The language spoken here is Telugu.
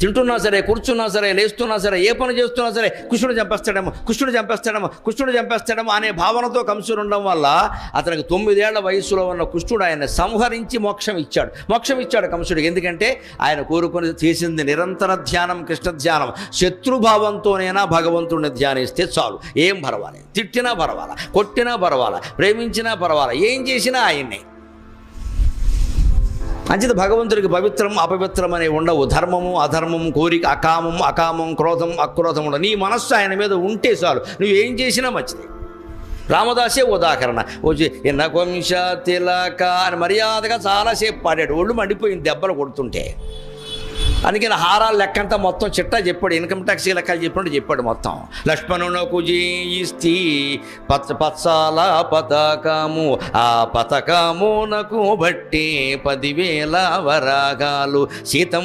తింటున్నా సరే కూర్చున్నా సరే లేస్తున్నా సరే ఏ పని చేస్తున్నా సరే కృష్ణుడు చంపేస్తాడేమో కృష్ణుడు చంపేస్తాడేమో కృష్ణుడు చంపేస్తాడేమో అనే భావనతో కంసుడు ఉండడం వల్ల అతనికి తొమ్మిదేళ్ళ వయసులో ఉన్న కృష్ణుడు ఆయన సంహరించి మోక్షం ఇచ్చాడు. మోక్షం ఇచ్చాడు కంసుడికి. ఎందుకంటే ఆయన కోరుకుని చేసింది నిరంతర ధ్యానం కృష్ణ ధ్యానం. శత్రుభావంతోనైనా భగవంతుడిని ధ్యానిస్తే చాలు. ఏం పర్వాలేదు. తిట్టినా పర్వాలా కొట్టినా పర్వాలా ప్రేమించినా పర్వాలా ఏం చేసినా ఆయన్నే. అంచేత భగవంతుడికి పవిత్రం అపవిత్రం అనేవి ఉండవు. ధర్మము అధర్మము కోరిక అకామం అకామం క్రోధం అక్రోధం ఉండవు. నీ మనస్సు ఆయన మీద ఉంటే చాలు. నువ్వు ఏం చేసినా మంచిది. రామదాసే ఉదాహరణ. వచ్చి ఎన్న కొంశ తిలక అని మర్యాదగా చాలాసేపు పాడాడు. ఒళ్ళు మండిపోయింది దెబ్బలు కొడుతుంటే. అందుకని హారాల లెక్కంతా మొత్తం చిట్టా చెప్పాడు ఇన్కమ్ ట్యాక్స్ లెక్కలు చెప్పినట్టు చెప్పాడు మొత్తం. లక్ష్మణునకు జీయిస్తి పచ్చ పచ్చాల పతాకము ఆ పథకమునకు బట్టి పదివేల వరాగాలు. సీతం